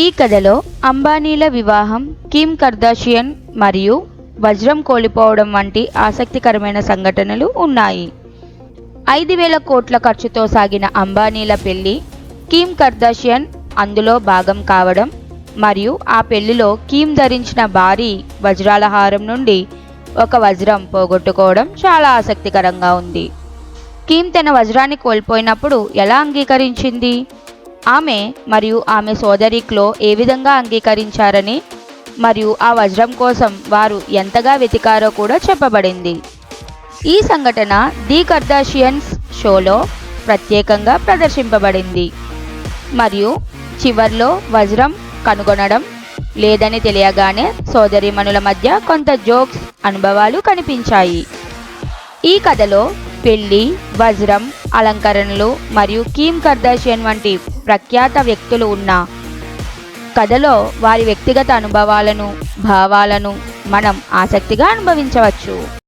ఈ కథలో అంబానీల వివాహం కిమ్ కర్దాషియన్ మరియు వజ్రం కోల్పోవడం వంటి ఆసక్తికరమైన సంఘటనలు ఉన్నాయి. ఐదు వేల కోట్ల ఖర్చుతో సాగిన అంబానీల పెళ్ళి కిమ్ కర్దాషియన్ అందులో భాగం కావడం మరియు ఆ పెళ్ళిలో కిమ్ ధరించిన భారీ వజ్రాల హారం నుండి ఒక వజ్రం పోగొట్టుకోవడం చాలా ఆసక్తికరంగా ఉంది. కిమ్ తన వజ్రాన్ని కోల్పోయినప్పుడు ఎలా అంగీకరించింది? ఆమె మరియు ఆమె సోదరి క్లో ఏ విధంగా అంగీకరించారని మరియు ఆ వజ్రం కోసం వారు ఎంతగా వెతికారో కూడా చెప్పబడింది. ఈ సంఘటన ది కర్దాషియన్స్ షోలో ప్రత్యేకంగా ప్రదర్శింపబడింది. మరియు చివర్లో వజ్రం కనుగొనడం లేదని తెలియగానే సోదరిమణుల మధ్య కొంత జోక్స్ అనుభవాలు కనిపించాయి. ఈ కథలో పెళ్ళి వజ్రం అలంకరణలు మరియు కీమ్ కర్దాషియన్ వంటి ప్రఖ్యాత వ్యక్తులు ఉన్న కథలో వారి వ్యక్తిగత అనుభవాలను భావాలను మనం ఆసక్తిగా అనుభవించవచ్చు.